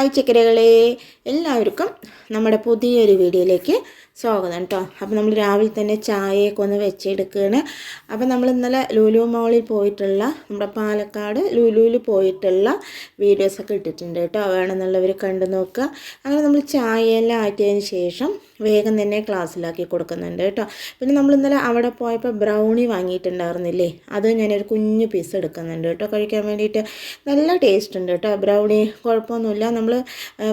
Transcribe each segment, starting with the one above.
Hi ചക്കരകളെ. എല്ലാവർക്കും നമ്മുടെ പുതിയൊരു വീഡിയോയിലേക്ക് സ്വാഗതം കേട്ടോ അപ്പോൾ നമ്മൾ രാവിലെ തന്നെ ചായയൊക്കെ ഒന്ന് വെച്ചെടുക്കുകയാണ് അപ്പോൾ നമ്മൾ ഇന്നലെ ലുലു മോളിൽ പോയിട്ടുള്ള നമ്മുടെ പാലക്കാട് ലുലുവിൽ പോയിട്ടുള്ള വീഡിയോസൊക്കെ ഇട്ടിട്ടുണ്ട് കേട്ടോ വേണമെന്നുള്ളവർ കണ്ടു നോക്കുക. അങ്ങനെ നമ്മൾ ചായയെല്ലാം ആറ്റിയതിന് ശേഷം വേഗം തന്നെ ക്ലാസ്സിലാക്കി കൊടുക്കുന്നുണ്ട് കേട്ടോ പിന്നെ നമ്മൾ ഇന്നലെ അവിടെ പോയപ്പോൾ ബ്രൗണി വാങ്ങിയിട്ടുണ്ടായിരുന്നില്ലേ? അത് ഞാനൊരു കുഞ്ഞു പീസ് എടുക്കുന്നുണ്ട് കേട്ടോ കഴിക്കാൻ വേണ്ടിയിട്ട് നല്ല ടേസ്റ്റ് ഉണ്ട് കേട്ടോ ബ്രൗണി കുഴപ്പമൊന്നുമില്ല. നമ്മൾ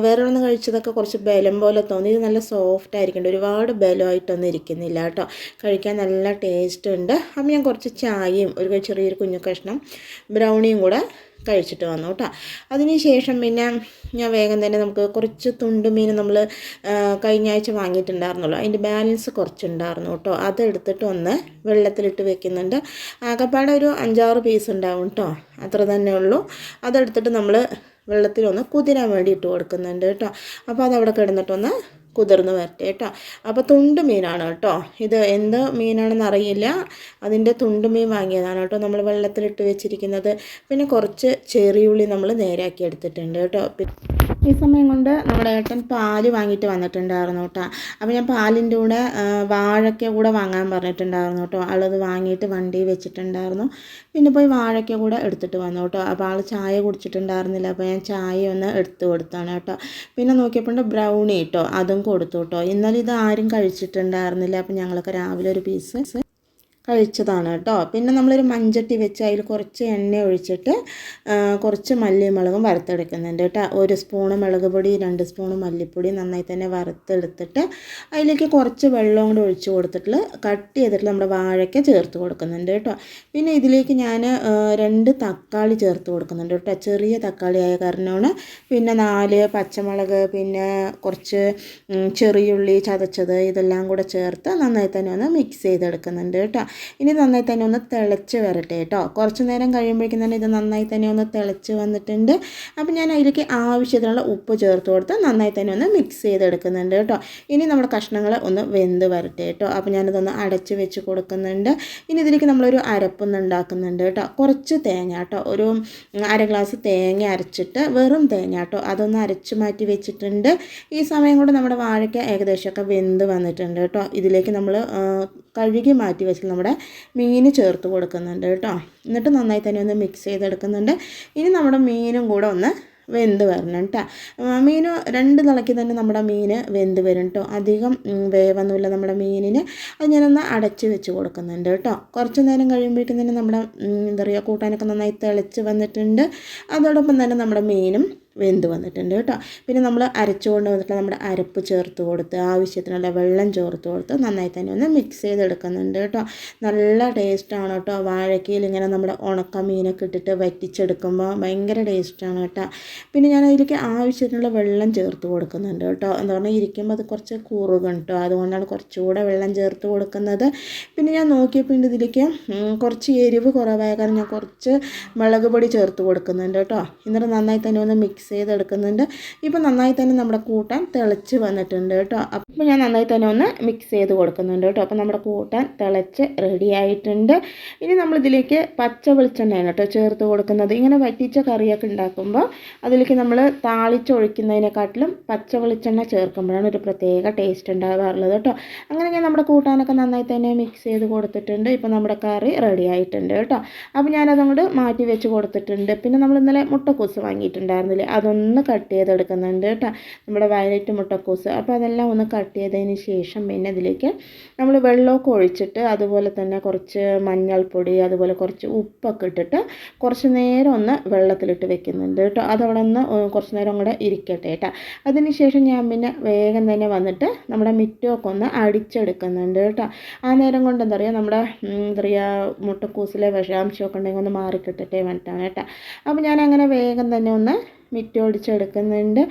വേറെ ഒന്ന് കഴിച്ചതൊക്കെ കുറച്ച് ബലം പോലെ തോന്നി. ഇത് നല്ല സോഫ്റ്റ് ആയിരിക്കുന്നുണ്ട് ഒരുപാട് ബലമായിട്ടൊന്നും ഇരിക്കുന്നില്ല കേട്ടോ. കഴിക്കാൻ നല്ല ടേസ്റ്റ് ഉണ്ട്. അപ്പം ഞാൻ കുറച്ച് ചായയും ഒരു ചെറിയൊരു കുഞ്ഞു കഷ്ണം ബ്രൗണിയും കൂടെ കഴിച്ചിട്ട് വന്നു കേട്ടോ. അതിന് ശേഷം പിന്നെ ഞാൻ വേഗം തന്നെ നമുക്ക് കുറച്ച് തുണ്ടുമീൻ നമ്മൾ കഴിഞ്ഞ ആഴ്ച വാങ്ങിയിട്ടുണ്ടായിരുന്നല്ലോ. അതിന്റെ ബാലൻസ് കുറച്ചുണ്ടായിരുന്നു കേട്ടോ. അതെടുത്തിട്ട് ഒന്ന് വെള്ളത്തിലിട്ട് വെക്കുന്നുണ്ട്. ആകപ്പാടെ ഒരു അഞ്ചാറ് പീസ് ഉണ്ടാവും കേട്ടോ. അത്ര തന്നെ ഉള്ളൂ. അതെടുത്തിട്ട് നമ്മൾ വെള്ളത്തിലൊന്ന് കുതിരാൻ വേണ്ടി ഇട്ട് കൊടുക്കുന്നുണ്ട് കേട്ടോ. അപ്പോൾ അതവിടെ കിടന്നിട്ടൊന്ന് കുതിർന്ന് വരട്ടെ കേട്ടോ. അപ്പോൾ തുണ്ട് മീനാണ് കേട്ടോ. ഇത് എന്ത് മീനാണെന്ന് അറിയില്ല. അതിന്റെ തുണ്ട് മീൻ വാങ്ങിയതാണ് കേട്ടോ. നമ്മൾ വെള്ളത്തിലിട്ട് വെച്ചിരിക്കുന്നത്. പിന്നെ കുറച്ച് ചെറിയുള്ളി നമ്മൾ നേരാക്കി എടുത്തിട്ടുണ്ട് കേട്ടോ. ഈ സമയം കൊണ്ട് നമ്മുടെ ഏട്ടൻ പാൽ വാങ്ങിയിട്ട് വന്നിട്ടുണ്ടായിരുന്നു കേട്ടോ. അപ്പോൾ ഞാൻ പാലിന്റെ കൂടെ വാഴയ്ക്ക കൂടെ വാങ്ങാൻ പറഞ്ഞിട്ടുണ്ടായിരുന്നു കേട്ടോ. ആളത് വാങ്ങിയിട്ട് വണ്ടി വെച്ചിട്ടുണ്ടായിരുന്നു. പിന്നെ പോയി വാഴയ്ക്ക കൂടെ എടുത്തിട്ട് വന്നു കേട്ടോ. അപ്പോൾ ആൾ ചായ കുടിച്ചിട്ടുണ്ടായിരുന്നില്ല. അപ്പോൾ ഞാൻ ചായ ഒന്ന് എടുത്ത് കൊടുത്താണ് കേട്ടോ. പിന്നെ നോക്കിയപ്പോൾ ബ്രൗണി കേട്ടോ അതും കൊടുത്തു കേട്ടോ. ഇന്നലെ ഇത് ആരും കഴിച്ചിട്ടുണ്ടായിരുന്നില്ല. അപ്പോൾ ഞങ്ങളൊക്കെ രാവിലെ ഒരു പീസ് കഴിച്ചതാണ് കേട്ടോ. പിന്നെ നമ്മളൊരു മഞ്ചട്ടി വെച്ച് അതിൽ കുറച്ച് എണ്ണ ഒഴിച്ചിട്ട് കുറച്ച് മല്ലിമുളകും വറുത്തെടുക്കുന്നുണ്ട് കേട്ടോ. ഒരു സ്പൂണ് മുളക് പൊടി രണ്ട് സ്പൂണ് മല്ലിപ്പൊടി നന്നായി തന്നെ വറുത്തെടുത്തിട്ട് അതിലേക്ക് കുറച്ച് വെള്ളം കൂടെ ഒഴിച്ച് കൊടുത്തിട്ട് കട്ട് ചെയ്തിട്ട് നമ്മുടെ വാഴയ്ക്ക ചേർത്ത് കൊടുക്കുന്നുണ്ട് കേട്ടോ. പിന്നെ ഇതിലേക്ക് ഞാൻ രണ്ട് തക്കാളി ചേർത്ത് കൊടുക്കുന്നുണ്ട് കേട്ടോ. ചെറിയ തക്കാളി ആയ കാരണമാണ് പിന്നെ നാല് പച്ചമുളക് പിന്നെ കുറച്ച് ചെറിയുള്ളി ചതച്ചത് ഇതെല്ലാം കൂടെ ചേർത്ത് നന്നായി തന്നെ ഒന്ന് മിക്സ് ചെയ്തെടുക്കുന്നുണ്ട് കേട്ടോ. ഇനി നന്നായി തന്നെ ഒന്ന് തിളച്ച് വരട്ടെ കേട്ടോ. കുറച്ച് നേരം കഴിയുമ്പോഴേക്കും തന്നെ ഇത് നന്നായി തന്നെ ഒന്ന് തിളച്ച് വന്നിട്ടുണ്ട്. അപ്പോൾ ഞാൻ അതിലേക്ക് ആവശ്യത്തിനുള്ള ഉപ്പ് ചേർത്ത് കൊടുത്ത് നന്നായി തന്നെ ഒന്ന് മിക്സ് ചെയ്തെടുക്കുന്നുണ്ട് കേട്ടോ. ഇനി നമ്മുടെ കഷ്ണങ്ങൾ ഒന്ന് വെന്ത് വരട്ടെ കേട്ടോ. അപ്പോൾ ഞാനിതൊന്ന് അടച്ച് വെച്ച് കൊടുക്കുന്നുണ്ട്. ഇനി ഇതിലേക്ക് നമ്മളൊരു അരപ്പൊന്ന് ഉണ്ടാക്കുന്നുണ്ട് കേട്ടോ. കുറച്ച് തേങ്ങ കേട്ടോ. ഒരു അര ഗ്ലാസ് തേങ്ങ അരച്ചിട്ട് വെറും തേങ്ങ കേട്ടോ. അതൊന്ന് അരച്ച് മാറ്റി വെച്ചിട്ടുണ്ട്. ഈ സമയം കൊണ്ട് നമ്മുടെ വാഴയ്ക്ക ഏകദേശമൊക്കെ വെന്ത് വന്നിട്ടുണ്ട് കേട്ടോ. ഇതിലേക്ക് നമ്മൾ കഴുകി മാറ്റി വെച്ചിട്ട് നമ്മുടെ മീൻ ചേർത്ത് കൊടുക്കുന്നുണ്ട് കേട്ടോ. എന്നിട്ട് നന്നായി തന്നെ ഒന്ന് മിക്സ് ചെയ്തെടുക്കുന്നുണ്ട്. ഇനി നമ്മുടെ മീനും കൂടെ ഒന്ന് വെന്ത് വരണം കേട്ടോ മീൻ രണ്ട് തിളക്കി തന്നെ നമ്മുടെ മീൻ വെന്ത് വരും കേട്ടോ അധികം വേവൊന്നുമില്ല നമ്മുടെ മീനിന്. അത് ഞാനൊന്ന് അടച്ച് വെച്ച് കൊടുക്കുന്നുണ്ട് കേട്ടോ കുറച്ച് നേരം കഴിയുമ്പോഴേക്കും തന്നെ നമ്മുടെ എന്താ പറയുക കൂട്ടാനൊക്കെ നന്നായി തിളച്ച് വന്നിട്ടുണ്ട്. അതോടൊപ്പം തന്നെ നമ്മുടെ മീനും വെന്ത് വന്നിട്ടുണ്ട് കേട്ടോ. പിന്നെ നമ്മൾ അരച്ചുകൊണ്ട് വന്നിട്ട് നമ്മുടെ അരപ്പ് ചേർത്ത് കൊടുത്ത് ആവശ്യത്തിനുള്ള വെള്ളം ചേർത്ത് കൊടുത്ത് നന്നായി തന്നെ ഒന്ന് മിക്സ് ചെയ്തെടുക്കുന്നുണ്ട് കേട്ടോ. നല്ല ടേസ്റ്റാണ് കേട്ടോ. വാഴക്കയിൽ ഇങ്ങനെ നമ്മുടെ ഉണക്ക മീനൊക്കെ ഇട്ടിട്ട് വറ്റിച്ചെടുക്കുമ്പോൾ ഭയങ്കര ടേസ്റ്റാണ് കേട്ടോ. പിന്നെ ഞാൻ അതിലേക്ക് ആവശ്യത്തിനുള്ള വെള്ളം ചേർത്ത് കൊടുക്കുന്നുണ്ട് കേട്ടോ. എന്താ പറഞ്ഞാൽ ഇരിക്കുമ്പോൾ അത് കുറച്ച് കുറുകും കേട്ടോ. അതുകൊണ്ടാണ് കുറച്ചുകൂടെ വെള്ളം ചേർത്ത് കൊടുക്കുന്നത്. പിന്നെ ഞാൻ നോക്കിയപ്പോൾ ഇതിലേക്ക് കുറച്ച് എരിവ് കുറവായ കാരണം ഞാൻ കുറച്ച് മുളക് പൊടി ചേർത്ത് കൊടുക്കുന്നുണ്ട് കേട്ടോ. എന്നിട്ട് നന്നായി തന്നെ ഒന്ന് മിക്സ് മിക്സ് ചെയ്തെടുക്കുന്നുണ്ട്. ഇപ്പോൾ നന്നായി തന്നെ നമ്മുടെ കൂട്ടാൻ തിളച്ച് വന്നിട്ടുണ്ട് കേട്ടോ. അപ്പോൾ ഞാൻ നന്നായി തന്നെ ഒന്ന് മിക്സ് ചെയ്ത് കൊടുക്കുന്നുണ്ട് കേട്ടോ. അപ്പോൾ നമ്മുടെ കൂട്ടാൻ തിളച്ച് റെഡി ആയിട്ടുണ്ട്. ഇനി നമ്മളിതിലേക്ക് പച്ച വെളിച്ചെണ്ണയാണ് കേട്ടോ ചേർത്ത് കൊടുക്കുന്നത്. ഇങ്ങനെ വറ്റിച്ച കറിയൊക്കെ ഉണ്ടാക്കുമ്പോൾ അതിലേക്ക് നമ്മൾ താളിച്ചൊഴിക്കുന്നതിനെക്കാട്ടിലും പച്ച വെളിച്ചെണ്ണ ചേർക്കുമ്പോഴാണ് ഒരു പ്രത്യേക ടേസ്റ്റ് ഉണ്ടാകാറുള്ളത് കേട്ടോ. അങ്ങനെ ഞാൻ നമ്മുടെ കൂട്ടാനൊക്കെ നന്നായി തന്നെ മിക്സ് ചെയ്ത് കൊടുത്തിട്ടുണ്ട്. ഇപ്പോൾ നമ്മുടെ കറി റെഡി ആയിട്ടുണ്ട് കേട്ടോ. അപ്പോൾ ഞാനതങ്ങോട്ട് മാറ്റി വെച്ച് കൊടുത്തിട്ടുണ്ട്. പിന്നെ നമ്മൾ ഇന്നലെ മുട്ടക്കൂസ് വാങ്ങിയിട്ടുണ്ടായിരുന്നില്ലേ? അതൊന്ന് കട്ട് ചെയ്തെടുക്കുന്നുണ്ട് കേട്ടോ നമ്മുടെ വയലറ്റ് മുട്ടക്കൂസ്. അപ്പോൾ അതെല്ലാം ഒന്ന് കട്ട് ചെയ്തതിന് ശേഷം പിന്നെ അതിലേക്ക് നമ്മൾ വെള്ളമൊക്കെ ഒഴിച്ചിട്ട് അതുപോലെ തന്നെ കുറച്ച് മഞ്ഞൾപ്പൊടി അതുപോലെ കുറച്ച് ഉപ്പൊക്കെ ഇട്ടിട്ട് കുറച്ച് നേരം ഒന്ന് വെള്ളത്തിലിട്ട് വെക്കുന്നുണ്ട് കേട്ടോ അതവിടെ ഒന്ന് കുറച്ച് നേരം കൂടെ ഇരിക്കട്ടെ കേട്ടോ അതിന് ശേഷം ഞാൻ പിന്നെ വേഗം തന്നെ വന്നിട്ട് നമ്മുടെ മിറ്റമൊക്കെ ഒന്ന് അടിച്ചെടുക്കുന്നുണ്ട് കേട്ടോ ആ നേരം കൊണ്ട് എന്താ പറയുക നമ്മുടെ എന്താ പറയുക മുട്ടക്കൂസിലെ വിഷാംശമൊക്കെ ഉണ്ടെങ്കിൽ ഒന്ന് മാറിക്കിട്ടട്ടെ വേണ്ടിയിട്ടാണ് കേട്ടോ അപ്പോൾ ഞാൻ അങ്ങനെ വേഗം തന്നെ ഒന്ന് മിറ്റമടിച്ചെടുക്കുന്നുണ്ട്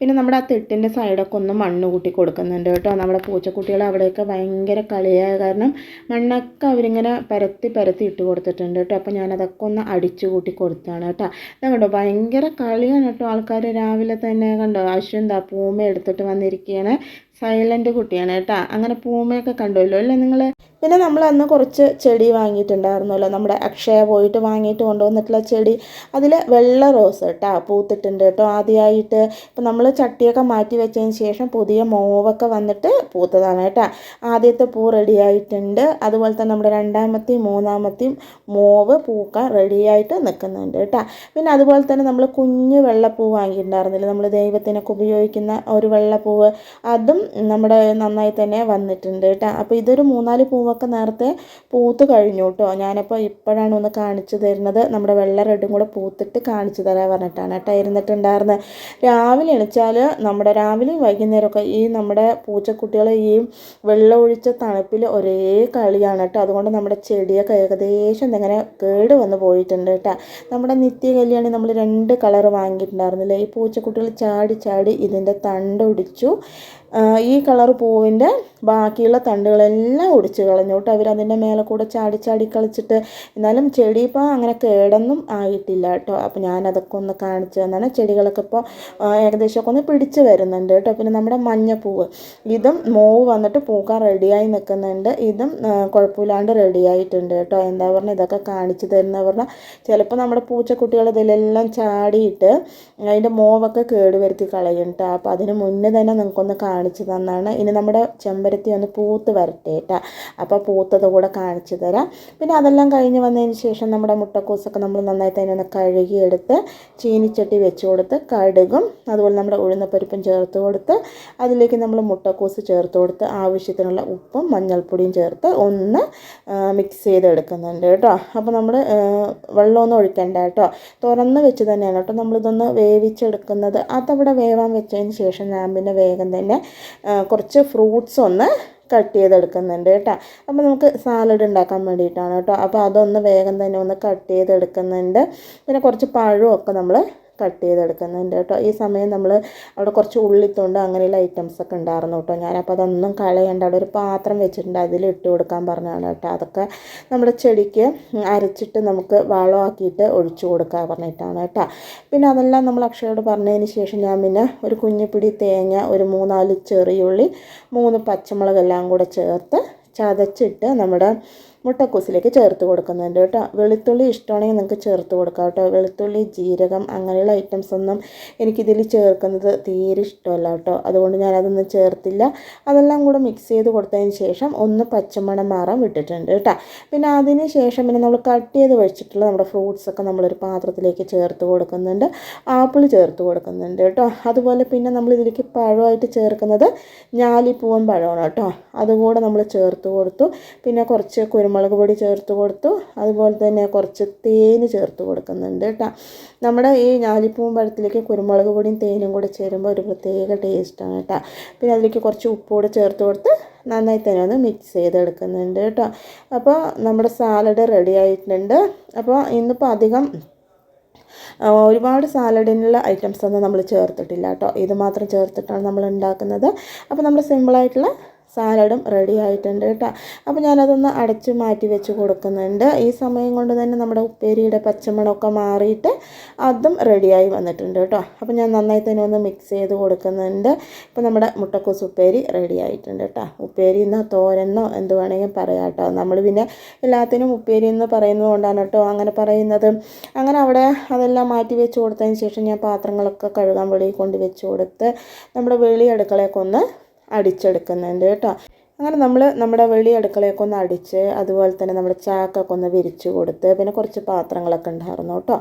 പിന്നെ നമ്മുടെ ആ തിട്ടിന്റെ സൈഡൊക്കെ ഒന്ന് മണ്ണ് കൂട്ടി കൊടുക്കുന്നുണ്ട് കേട്ടോ. നമ്മുടെ പൂച്ചക്കുട്ടികൾ അവിടെയൊക്കെ ഭയങ്കര കളിയായ കാരണം മണ്ണൊക്കെ അവരിങ്ങനെ പരത്തി പരത്തി ഇട്ട് കൊടുത്തിട്ടുണ്ട് കേട്ടോ. അപ്പോൾ ഞാനതൊക്കെ ഒന്ന് അടിച്ചു കൂട്ടി കൊടുത്താണ് കേട്ടോ. ഇതാ കണ്ടോ ഭയങ്കര കളിയാണ് കേട്ടോ. ആൾക്കാർ രാവിലെ തന്നെ കണ്ടോ അശ്വന്താ പൂമ എടുത്തിട്ട് വന്നിരിക്കുകയാണ് സൈലന്റ് കുട്ടിയാണ് കേട്ടോ. അങ്ങനെ പൂമയൊക്കെ കണ്ടുവല്ലോ അല്ലേ നിങ്ങൾ പിന്നെ നമ്മൾ അന്ന് കുറച്ച് ചെടി വാങ്ങിയിട്ടുണ്ടായിരുന്നല്ലോ. നമ്മുടെ അക്ഷയ പോയിട്ട് വാങ്ങിയിട്ട് കൊണ്ടുവന്നിട്ടുള്ള ചെടി. അതിൽ വെള്ള റോസ് കേട്ടോ പൂത്തിട്ടുണ്ട് കേട്ടോ ആദ്യമായിട്ട് ഇപ്പം നമ്മൾ ചട്ടിയൊക്കെ മാറ്റി വെച്ചതിന് ശേഷം പുതിയ മോവൊക്കെ വന്നിട്ട് പൂത്തതാണ് കേട്ടോ. ആദ്യത്തെ പൂ റെഡിയായിട്ടുണ്ട് അതുപോലെ തന്നെ നമ്മുടെ രണ്ടാമത്തെയും മൂന്നാമത്തെയും മോവ് പൂക്കാൻ റെഡിയായിട്ട് നിൽക്കുന്നുണ്ട് കേട്ടോ. പിന്നെ അതുപോലെ തന്നെ നമ്മൾ കുഞ്ഞ് വെള്ളപ്പൂ വാങ്ങിയിട്ടുണ്ടായിരുന്നില്ല? നമ്മൾ ദൈവത്തിനൊക്കെ ഉപയോഗിക്കുന്ന ഒരു വെള്ളപ്പൂവ്. അതും നമ്മുടെ നന്നായി തന്നെ വന്നിട്ടുണ്ട് കേട്ടോ. അപ്പോൾ ഇതൊരു മൂന്നാൽ പൂവൊക്കെ നേരത്തെ പൂത്ത് കഴിഞ്ഞു കേട്ടോ. ഞാനപ്പോൾ ഇപ്പോഴാണ് ഒന്ന് കാണിച്ചു തരുന്നത്. നമ്മുടെ വെള്ള റെഡും കൂടെ പൂത്തിട്ട് കാണിച്ചു തരാൻ പറഞ്ഞിട്ടാണ് കേട്ടോ ഇരുന്നിട്ടുണ്ടായിരുന്നത് രാവിലെ എണിച്ചാൽ നമ്മുടെ രാവിലെയും വൈകുന്നേരമൊക്കെ ഈ നമ്മുടെ പൂച്ചക്കുട്ടികളെ ഈ വെള്ളമൊഴിച്ച തണുപ്പിൽ ഒരേ കളിയാണ് കേട്ടോ. അതുകൊണ്ട് നമ്മുടെ ചെടിയൊക്കെ ഏകദേശം ഇങ്ങനെ കേട് വന്ന് പോയിട്ടുണ്ട് കേട്ടോ. നമ്മുടെ നിത്യ കല്യാണി നമ്മൾ രണ്ട് കളർ വാങ്ങിയിട്ടുണ്ടായിരുന്നില്ലേ? ഈ പൂച്ചക്കുട്ടികൾ ചാടി ചാടി ഇതിന്റെ തണ്ടൊടിച്ചു ഈ കളർ പൂവിന്റെ ബാക്കിയുള്ള തണ്ടുകളെല്ലാം ഒടിച്ച് കളഞ്ഞു കേട്ടോ. അവർ അതിന്റെ മേലെ കൂടെ ചാടി ചാടി കളിച്ചിട്ട് എന്നാലും ചെടി ഇപ്പോൾ അങ്ങനെ കേടൊന്നും ആയിട്ടില്ല കേട്ടോ. അപ്പോൾ ഞാനതൊക്കെ ഒന്ന് കാണിച്ചു തന്നാണ്. ചെടികളൊക്കെ ഇപ്പോൾ ഏകദേശമൊക്കെ ഒന്ന് പിടിച്ച് വരുന്നുണ്ട് കേട്ടോ. പിന്നെ നമ്മുടെ മഞ്ഞപ്പൂവ്. ഇതും മോവ് വന്നിട്ട് പൂക്കാൻ റെഡിയായി നിൽക്കുന്നുണ്ട്. ഇതും കുഴപ്പമില്ലാണ്ട് റെഡിയായിട്ടുണ്ട് കേട്ടോ. എന്താ പറഞ്ഞാൽ ഇതൊക്കെ കാണിച്ചു തരുന്ന പറഞ്ഞാൽ ചിലപ്പോൾ നമ്മുടെ പൂച്ചക്കുട്ടികൾ ഇതിലെല്ലാം ചാടിയിട്ട് അതിന്റെ മോവൊക്കെ കേടുവരുത്തി കളയും കേട്ടോ. അപ്പോൾ അതിന് മുന്നേ തന്നെ നിങ്ങൾക്കൊന്ന് കാണിച്ചു തന്നാണ്. ഇനി നമ്മുടെ ചെമ്പരത്തി ഒന്ന് പൂത്ത് വരട്ടെ കേട്ടോ അപ്പോൾ പൂത്തത് കൂടെ കാണിച്ചു തരാം. പിന്നെ അതെല്ലാം കഴിഞ്ഞ് വന്നതിന് ശേഷം നമ്മുടെ മുട്ടക്കൂസൊക്കെ നമ്മൾ നന്നായി തന്നെ ഒന്ന് കഴുകിയെടുത്ത് ചീനിച്ചട്ടി വെച്ച് കൊടുത്ത് കടുകും അതുപോലെ നമ്മുടെ ഉഴുന്നപ്പരിപ്പും ചേർത്ത് കൊടുത്ത് അതിലേക്ക് നമ്മൾ മുട്ടക്കൂസ് ചേർത്ത് കൊടുത്ത് ആവശ്യത്തിനുള്ള ഉപ്പും മഞ്ഞൾപ്പൊടിയും ചേർത്ത് ഒന്ന് മിക്സ് ചെയ്തെടുക്കുന്നുണ്ട് കേട്ടോ. അപ്പോൾ നമ്മൾ വെള്ളമൊന്നും ഒഴിക്കണ്ട കേട്ടോ. തുറന്ന് വെച്ച് തന്നെയാണ് കേട്ടോ. നമ്മളിതൊന്ന് വേവിച്ചെടുക്കുന്നത്. അതവിടെ വേവാൻ വെച്ചതിന് ശേഷം ഞാൻ പിന്നെ വേഗം തന്നെ കുറച്ച് ഫ്രൂട്ട്സ് ഒന്ന് കട്ട് ചെയ്തെടുക്കുന്നുണ്ട് കേട്ടോ. അപ്പോൾ നമുക്ക് സാലഡ് ഉണ്ടാക്കാൻ വേണ്ടിയിട്ടാണ് കേട്ടോ. അപ്പോൾ അതൊന്ന് വേഗം തന്നെ ഒന്ന് കട്ട് ചെയ്തെടുക്കുന്നുണ്ട്. പിന്നെ കുറച്ച് പഴമൊക്കെ നമ്മൾ കട്ട് ചെയ്തെടുക്കുന്നുണ്ട് കേട്ടോ. ഈ സമയം നമ്മൾ അവിടെ കുറച്ച് ഉള്ളിത്തൊണ്ട് അങ്ങനെയുള്ള ഐറ്റംസ് ഒക്കെ ഉണ്ടായിരുന്നു കേട്ടോ. ഞാനപ്പോൾ അതൊന്നും കളയണ്ട. അവിടെ ഒരു പാത്രം വെച്ചിട്ടുണ്ട്. അതിൽ ഇട്ട് കൊടുക്കാൻ പറഞ്ഞാണ് കേട്ടോ. അതൊക്കെ നമ്മുടെ ചെടിക്ക് അരച്ചിട്ട് നമുക്ക് വളമാക്കിയിട്ട് ഒഴിച്ചു കൊടുക്കാൻ പറഞ്ഞിട്ടാണ് കേട്ടോ. പിന്നെ അതെല്ലാം നമ്മൾ അക്ഷയോട് പറഞ്ഞതിന് ശേഷം ഞാൻ പിന്നെ ഒരു കുഞ്ഞിപ്പിടി തേങ്ങ ഒരു മൂന്നാൽ ചെറിയുള്ളി മൂന്ന് പച്ചമുളക് എല്ലാം കൂടെ ചേർത്ത് ചതച്ചിട്ട് നമ്മുടെ മുട്ടക്കൂസിലേക്ക് ചേർത്ത് കൊടുക്കുന്നുണ്ട് കേട്ടോ. വെളുത്തുള്ളി ഇഷ്ടമാണെങ്കിൽ നിങ്ങൾക്ക് ചേർത്ത് കൊടുക്കാം കേട്ടോ. വെളുത്തുള്ളി ജീരകം അങ്ങനെയുള്ള ഐറ്റംസ് ഒന്നും എനിക്കിതിൽ ചേർക്കുന്നത് തീരെ ഇഷ്ടമല്ല കേട്ടോ. അതുകൊണ്ട് ഞാനതൊന്നും ചേർത്തില്ല. അതെല്ലാം കൂടെ മിക്സ് ചെയ്ത് കൊടുത്തതിന് ശേഷം ഒന്ന് പച്ചമണം മാറാൻ വിട്ടിട്ടുണ്ട് കേട്ടോ. പിന്നെ അതിന് ശേഷം പിന്നെ നമ്മൾ കട്ട് ചെയ്ത് വെച്ചിട്ടുള്ള നമ്മുടെ ഫ്രൂട്ട്സൊക്കെ നമ്മളൊരു പാത്രത്തിലേക്ക് ചേർത്ത് കൊടുക്കുന്നുണ്ട്. ആപ്പിൾ ചേർത്ത് കൊടുക്കുന്നുണ്ട് കേട്ടോ. അതുപോലെ പിന്നെ നമ്മൾ ഇതിലേക്ക് പഴമായിട്ട് ചേർക്കുന്നത് ഞാലിപ്പൂവൻ പഴമാണ് കേട്ടോ. അതുകൂടെ നമ്മൾ ചേർത്ത് കൊടുത്തു. പിന്നെ കുറച്ച് കുരുമുളക് കുരുമുളക് പൊടി ചേർത്ത് കൊടുത്തു. അതുപോലെ തന്നെ കുറച്ച് തേൻ ചേർത്ത് കൊടുക്കുന്നുണ്ട് കേട്ടോ. നമ്മുടെ ഈ ഞാലിപ്പൂവും പഴത്തിലേക്ക് കുരുമുളക് പൊടിയും തേനും കൂടി ചേരുമ്പോൾ ഒരു പ്രത്യേക ടേസ്റ്റാണ് കേട്ടോ. പിന്നെ അതിലേക്ക് കുറച്ച് ഉപ്പ് ചേർത്ത് കൊടുത്ത് നന്നായി തന്നെ ഒന്ന് മിക്സ് ചെയ്തെടുക്കുന്നുണ്ട് കേട്ടോ. അപ്പോൾ നമ്മുടെ സാലഡ് റെഡി ആയിട്ടുണ്ട്. അപ്പോൾ ഇന്നിപ്പോൾ അധികം ഒരുപാട് സാലഡിനുള്ള ഐറ്റംസ് ഒന്നും നമ്മൾ ചേർത്തിട്ടില്ല കേട്ടോ. ഇത് മാത്രം ചേർത്തിട്ടാണ് നമ്മൾ ഉണ്ടാക്കുന്നത്. അപ്പോൾ നമ്മൾ സിമ്പിളായിട്ടുള്ള സാലഡും റെഡി ആയിട്ടുണ്ട് കേട്ടോ. അപ്പോൾ ഞാനതൊന്ന് അടച്ച് മാറ്റി വെച്ച് കൊടുക്കുന്നുണ്ട്. ഈ സമയം കൊണ്ട് തന്നെ നമ്മുടെ ഉപ്പേരിയുടെ പച്ചമുളകൊക്കെ മാറിയിട്ട് അതും റെഡിയായി വന്നിട്ടുണ്ട് കേട്ടോ. അപ്പോൾ ഞാൻ നന്നായി തന്നെ ഒന്ന് മിക്സ് ചെയ്ത് കൊടുക്കുന്നുണ്ട്. ഇപ്പോൾ നമ്മുടെ മുട്ടക്കൂസ് ഉപ്പേരി റെഡി ആയിട്ടുണ്ട് കേട്ടോ. ഉപ്പേരി എന്നോ തോരെന്നോ എന്ത് വേണമെങ്കിൽ പറയാം കേട്ടോ. നമ്മൾ പിന്നെ എല്ലാത്തിനും ഉപ്പേരി എന്ന് പറയുന്നത് കൊണ്ടാണ് കേട്ടോ അങ്ങനെ പറയുന്നത്. അങ്ങനെ അവിടെ അതെല്ലാം മാറ്റി വെച്ച് കൊടുത്തതിന് ശേഷം ഞാൻ പാത്രങ്ങളൊക്കെ കഴുകാൻ വെളിയിൽ കൊണ്ട് വെച്ച് കൊടുത്ത് നമ്മുടെ വെളി അടുക്കളയൊക്കെ ഒന്ന് അടിച്ചെടുക്കുന്നുണ്ട് കേട്ടോ. അങ്ങനെ നമ്മൾ നമ്മുടെ വെളി അടുക്കളയൊക്കെ ഒന്ന് അടിച്ച് അതുപോലെ തന്നെ നമ്മുടെ ചാക്കൊക്കെ ഒന്ന് വിരിച്ചു കൊടുത്ത് പിന്നെ കുറച്ച് പാത്രങ്ങളൊക്കെ ഉണ്ടായിരുന്നു കേട്ടോ.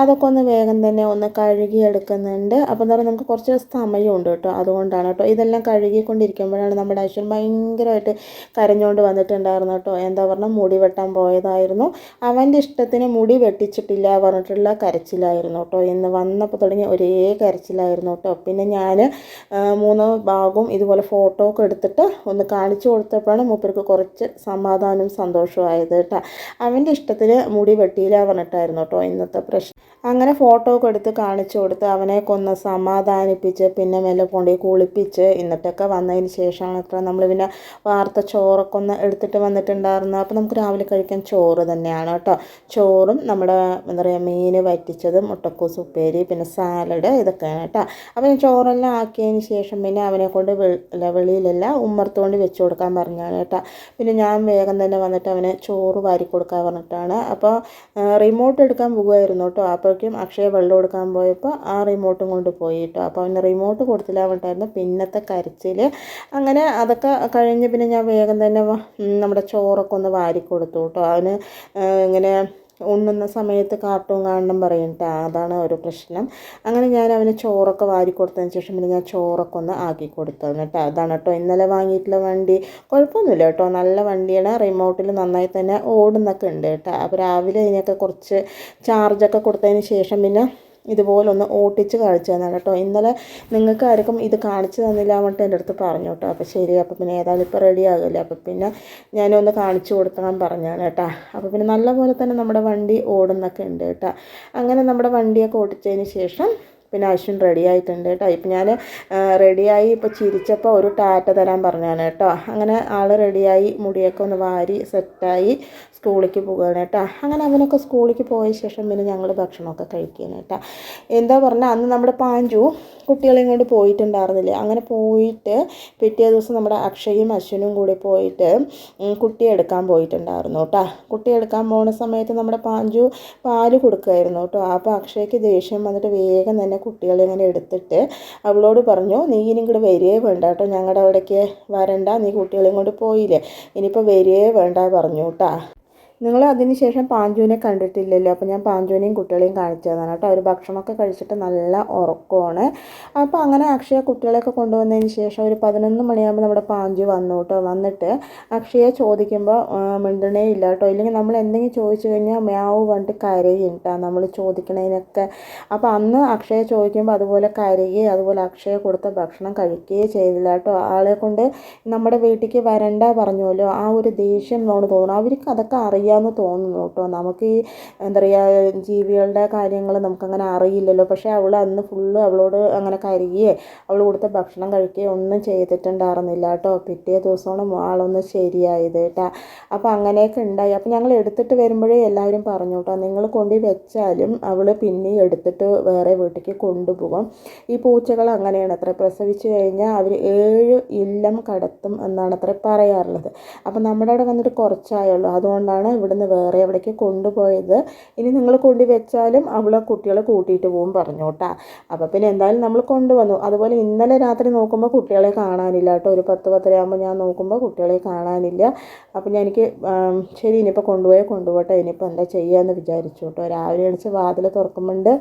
അതൊക്കെ ഒന്ന് വേഗം തന്നെ ഒന്ന് കഴുകി എടുക്കുന്നുണ്ട്. അപ്പോൾ എന്താ പറയുക നമുക്ക് കുറച്ച് സമയമുണ്ട് കേട്ടോ. അതുകൊണ്ടാണ് കേട്ടോ. ഇതെല്ലാം കഴുകിക്കൊണ്ടിരിക്കുമ്പോഴാണ് നമ്മുടെ അശ്വൻ ഭയങ്കരമായിട്ട് കരഞ്ഞുകൊണ്ട് വന്നിട്ടുണ്ടായിരുന്നു കേട്ടോ. എന്താ പറഞ്ഞാൽ മുടി വെട്ടാൻ പോയതായിരുന്നു. അവന്റെ ഇഷ്ടത്തിന് മുടി വെട്ടിച്ചിട്ടില്ല പറഞ്ഞിട്ടുള്ള കരച്ചിലായിരുന്നു കേട്ടോ. ഇന്ന് വന്നപ്പോൾ തുടങ്ങി ഒരേ കരച്ചിലായിരുന്നു കേട്ടോ. പിന്നെ ഞാൻ മൂന്ന് ഭാഗവും ഇതുപോലെ ഫോട്ടോ ഒക്കെ എടുത്തിട്ട് ഒന്ന് കാണിച്ചു കാണിച്ചു കൊടുത്തപ്പോഴാണ് മൂപ്പർക്ക് കുറച്ച് സമാധാനവും സന്തോഷവും ആയത് കേട്ടോ. അവന്റെ ഇഷ്ടത്തിന് മുടി വെട്ടിയില്ല പറഞ്ഞിട്ടായിരുന്നു കേട്ടോ ഇന്നത്തെ പ്രശ്നം. അങ്ങനെ ഫോട്ടോ ഒക്കെ എടുത്ത് കാണിച്ചു കൊടുത്ത് അവനെ കൊന്ന് സമാധാനിപ്പിച്ച് പിന്നെ മെല്ലെ കൊണ്ടുപോയി കുളിപ്പിച്ച് എന്നിട്ടൊക്കെ വന്നതിന് ശേഷമാണ് അത്ര നമ്മൾ പിന്നെ വാർത്ത ചോറൊക്കെ ഒന്ന് എടുത്തിട്ട് വന്നിട്ടുണ്ടായിരുന്നു അപ്പോൾ നമുക്ക് രാവിലെ കഴിക്കാൻ ചോറ് തന്നെയാണ് കേട്ടോ. ചോറും നമ്മുടെ എന്താ പറയുക മീൻ വറ്റിച്ചത് മുട്ടക്കൂസ് ഉപ്പേരി പിന്നെ സാലഡ് ഇതൊക്കെയാണ് കേട്ടോ. അപ്പോൾ ഞാൻ ചോറെല്ലാം ആക്കിയതിന് ശേഷം പിന്നെ അവനെ കൊണ്ട് വെളിയിലെല്ലാം ഉമ്മർത്തുകൊണ്ട് വെച്ച് കൊടുക്കാൻ പറഞ്ഞാണ് കേട്ടോ. പിന്നെ ഞാൻ വേഗം തന്നെ വന്നിട്ട് അവനെ ചോറ് വാരി കൊടുക്കാൻ പറഞ്ഞിട്ടാണ്. അപ്പോൾ റിമോട്ട് എടുക്കാൻ പോകുമായിരുന്നു കേട്ടോ. അപ്പോഴേക്കും അക്ഷയ വെള്ളം കൊടുക്കാൻ പോയപ്പോൾ ആ റിമോട്ടും കൊണ്ട് പോയി കേട്ടോ. അപ്പോൾ അവന് റിമോട്ട് കൊടുത്തില്ല വേണ്ടായിരുന്നു പിന്നത്തെ കരച്ചിൽ. അങ്ങനെ അതൊക്കെ കഴിഞ്ഞ് പിന്നെ ഞാൻ വേഗം തന്നെ നമ്മുടെ ചോറൊക്കെ ഒന്ന് വാരി കൊടുത്തു കേട്ടോ. അവന് ഇങ്ങനെ ഉണ്ണുന്ന സമയത്ത് കാർട്ടൂൺ കാണണം പറയണ്ട അതാണ് ഒരു പ്രശ്നം. അങ്ങനെ ഞാൻ അവന് ചോറൊക്കെ വാരി കൊടുത്തതിന് ശേഷം പിന്നെ ഞാൻ ചോറൊക്കെ ഒന്ന് ആക്കി കൊടുത്തു. കേട്ടോ അതാണ് കേട്ടോ ഇന്നലെ വാങ്ങിയിട്ടുള്ള വണ്ടി. കുഴപ്പമൊന്നുമില്ല കേട്ടോ നല്ല വണ്ടിയാണ്. റിമോട്ടിൽ നന്നായി തന്നെ ഓടുന്നൊക്കെ ഉണ്ട് കേട്ടോ അപ്പോൾ രാവിലെ ഇതിനൊക്കെ കുറച്ച് ചാർജൊക്കെ കൊടുത്തതിന് ശേഷം പിന്നെ ഇതുപോലൊന്ന് ഓട്ടിച്ച് കാണിച്ചു തന്നാണ് കേട്ടോ. ഇന്നലെ നിങ്ങൾക്ക് ആർക്കും ഇത് കാണിച്ചു തന്നില്ല എന്നിട്ട് എന്റെ അടുത്ത് പറഞ്ഞു കേട്ടോ. അപ്പോൾ ശരി അപ്പോൾ പിന്നെ ഏതായാലും ഇപ്പോൾ റെഡി ആകില്ല. അപ്പോൾ പിന്നെ ഞാനൊന്ന് കാണിച്ചു കൊടുക്കാൻ പറഞ്ഞാണ് കേട്ടോ. അപ്പോൾ പിന്നെ നല്ലപോലെ തന്നെ നമ്മുടെ വണ്ടി ഓടുന്നൊക്കെ ഉണ്ട് കേട്ടോ. അങ്ങനെ നമ്മുടെ വണ്ടിയൊക്കെ ഓടിച്ചതിന് ശേഷം പിന്നെ അശ്വിൻ റെഡി ആയിട്ടുണ്ട് കേട്ടോ ഇപ്പം ഞാൻ റെഡിയായി ഇപ്പോൾ ചിരിച്ചപ്പോൾ ഒരു ടാറ്റ തരാൻ പറഞ്ഞാണ് കേട്ടോ അങ്ങനെ ആൾ റെഡിയായി മുടിയൊക്കെ ഒന്ന് വാരി സെറ്റായി സ്കൂളിലേക്ക് പോകുകയാണ് കേട്ടോ അങ്ങനെ അവനൊക്കെ സ്കൂളിലേക്ക് പോയ ശേഷം പിന്നെ ഞങ്ങൾ ഭക്ഷണമൊക്കെ കഴിക്കുകയാണ് കേട്ടോ എന്താ പറഞ്ഞാൽ അന്ന് നമ്മുടെ പാഞ്ചു കുട്ടികളെയും കൊണ്ട് പോയിട്ടുണ്ടായിരുന്നില്ല? അങ്ങനെ പോയിട്ട് പിറ്റേ ദിവസം നമ്മുടെ അക്ഷയും അശ്വിനും കൂടി പോയിട്ട് കുട്ടിയെ എടുക്കാൻ പോയിട്ടുണ്ടായിരുന്നു കേട്ടോ കുട്ടിയെ എടുക്കാൻ പോകുന്ന സമയത്ത് നമ്മുടെ പാഞ്ചു പാൽ കൊടുക്കുമായിരുന്നു കേട്ടോ അപ്പോൾ അക്ഷയ്ക്ക് ദേഷ്യം വന്നിട്ട് വേഗം തന്നെ കുട്ടികളെ ഇങ്ങനെ എടുത്തിട്ട് അവളോട് പറഞ്ഞു നീ ഇനി ഇങ്ങോട്ട് വരികയേ വേണ്ട കേട്ടോ ഞങ്ങളുടെ അവിടേക്ക് വരണ്ട. നീ കുട്ടികളെയും കൊണ്ട് പോയില്ലേ. ഇനിയിപ്പോൾ വരികയേ വേണ്ട പറഞ്ഞു കേട്ടോ നിങ്ങൾ അതിനുശേഷം പാഞ്ചുവിനെ കണ്ടിട്ടില്ലല്ലോ. അപ്പോൾ ഞാൻ പാഞ്ചുവിനെയും കുട്ടികളെയും കാണിച്ചു തന്നാണ് കേട്ടോ. അവർ ഭക്ഷണമൊക്കെ കഴിച്ചിട്ട് നല്ല ഉറക്കമാണ്. അപ്പോൾ അങ്ങനെ അക്ഷയ കുട്ടികളെയൊക്കെ കൊണ്ടുവന്നതിന് ശേഷം ഒരു പതിനൊന്ന് മണിയാകുമ്പോൾ നമ്മുടെ പാഞ്ചു വന്നു കേട്ടോ. വന്നിട്ട് അക്ഷയെ ചോദിക്കുമ്പോൾ മിണ്ടണേ ഇല്ല കേട്ടോ. ഇല്ലെങ്കിൽ നമ്മൾ എന്തെങ്കിലും ചോദിച്ചു കഴിഞ്ഞാൽ മ്യാവ് പറഞ്ഞിട്ട് കരയും കേട്ടോ. നമ്മൾ ചോദിക്കണതിനൊക്കെ അപ്പോൾ അന്ന് അക്ഷയ ചോദിക്കുമ്പോൾ അതുപോലെ കരയുകയും അതുപോലെ അക്ഷയ കൊടുത്ത ഭക്ഷണം കഴിക്കുകയും ചെയ്തില്ല കേട്ടോ. ആളെ കൊണ്ട് നമ്മുടെ വീട്ടിലേക്ക് വരണ്ട പറഞ്ഞുവല്ലോ. ആ ഒരു ദേഷ്യം നമ്മൾ തോന്നുന്നു. അവർക്ക് അതൊക്കെ അറിയാം. അറിയാമെന്ന് തോന്നുന്നു കേട്ടോ. നമുക്ക് ഈ എന്താ പറയുക ജീവികളുടെ കാര്യങ്ങൾ നമുക്കങ്ങനെ അറിയില്ലല്ലോ. പക്ഷേ അവൾ അന്ന് ഫുള്ള് അവളോട് അങ്ങനെ കരുകിയേ അവൾ കൊടുത്ത ഭക്ഷണം കഴിക്കുകയോ ഒന്നും ചെയ്തിട്ടുണ്ടായിരുന്നില്ല കേട്ടോ. പിറ്റേ ദിവസമാണ് ആളൊന്ന് ശരിയായത് കേട്ടോ. അപ്പോൾ അങ്ങനെയൊക്കെ ഉണ്ടായി. അപ്പോൾ ഞങ്ങൾ എടുത്തിട്ട് വരുമ്പോഴേ എല്ലാവരും പറഞ്ഞു കേട്ടോ നിങ്ങൾ കൊണ്ടു വെച്ചാലും അവൾ പിന്നെ എടുത്തിട്ട് വേറെ വീട്ടിലേക്ക് കൊണ്ടുപോകും. ഈ പൂച്ചകൾ അങ്ങനെയാണ് അത്ര പ്രസവിച്ചു കഴിഞ്ഞാൽ അവർ ഏഴ് ഇല്ലം കടത്തും എന്നാണ് അത്ര പറയാറുള്ളത്. അപ്പം നമ്മുടെ അവിടെ വന്നിട്ട് കുറച്ചായുള്ളൂ. അതുകൊണ്ടാണ് ഇവിടുന്ന് വേറെ എവിടേക്ക് കൊണ്ടുപോയത്? ഇനി നിങ്ങൾ കൊണ്ടുവച്ചാലും അവളെ കുട്ടികളെ കൂട്ടിയിട്ട് പോകും പറഞ്ഞു കേട്ടാ അപ്പോൾ പിന്നെ എന്തായാലും നമ്മൾ കൊണ്ടുവന്നു. അതുപോലെ ഇന്നലെ രാത്രി നോക്കുമ്പോൾ കുട്ടികളെ കാണാനില്ല കേട്ടോ. ഒരു പത്ത് പത്തരയാകുമ്പോൾ ഞാൻ നോക്കുമ്പോൾ കുട്ടികളെ കാണാനില്ല. അപ്പം ഞാൻ എനിക്ക് ശരി ഇനിയിപ്പോൾ കൊണ്ടുപോയാൽ കൊണ്ടുപോട്ടെ. ഇനിയിപ്പോൾ എന്താ ചെയ്യുകയെന്ന് വിചാരിച്ചു കേട്ടോ. രാവിലെ എണിച്ച് വാതിൽ തുറക്കുമ്പോണ്ട്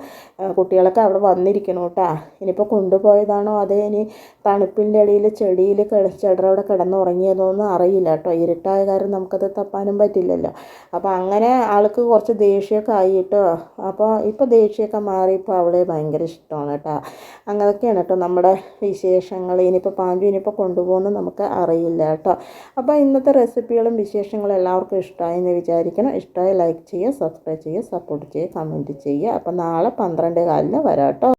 കുട്ടികളൊക്കെ അവിടെ വന്നിരിക്കണം കേട്ടോ. ഇനിയിപ്പോൾ കൊണ്ടുപോയതാണോ അതേ ഇനി തണുപ്പിന്റെ ഇടയിൽ ചെടിയിൽ ചെടറവിടെ കിടന്നുറങ്ങിയതോന്നും അറിയില്ല കേട്ടോ. ഇരുട്ടായ കാരണം നമുക്കത് തപ്പാനും പറ്റില്ലല്ലോ. അപ്പോൾ അങ്ങനെ ആൾക്ക് കുറച്ച് ദേഷ്യമൊക്കെ ആയിട്ടോ അപ്പോൾ ഇപ്പോൾ ദേഷ്യമൊക്കെ മാറി ഇപ്പോൾ അവളെ ഭയങ്കര ഇഷ്ടമാണ് കേട്ടോ. അങ്ങനെയൊക്കെയാണ് കേട്ടോ നമ്മുടെ വിശേഷങ്ങൾ. ഇനിയിപ്പോൾ പാഞ്ചു ഇനിയിപ്പോൾ കൊണ്ടുപോകുമെന്ന് നമുക്ക് അറിയില്ല കേട്ടോ. അപ്പോൾ ഇന്നത്തെ റെസിപ്പികളും വിശേഷങ്ങളും എല്ലാവർക്കും ഇഷ്ടമായി എന്ന് വിചാരിക്കണം. ഇഷ്ടമായി ലൈക്ക് ചെയ്യുക സബ്സ്ക്രൈബ് ചെയ്യുക സപ്പോർട്ട് ചെയ്യുക കമന്റ് ചെയ്യുക. അപ്പോൾ നാളെ പന്ത്രണ്ട് കാലിന് വരാം കേട്ടോ.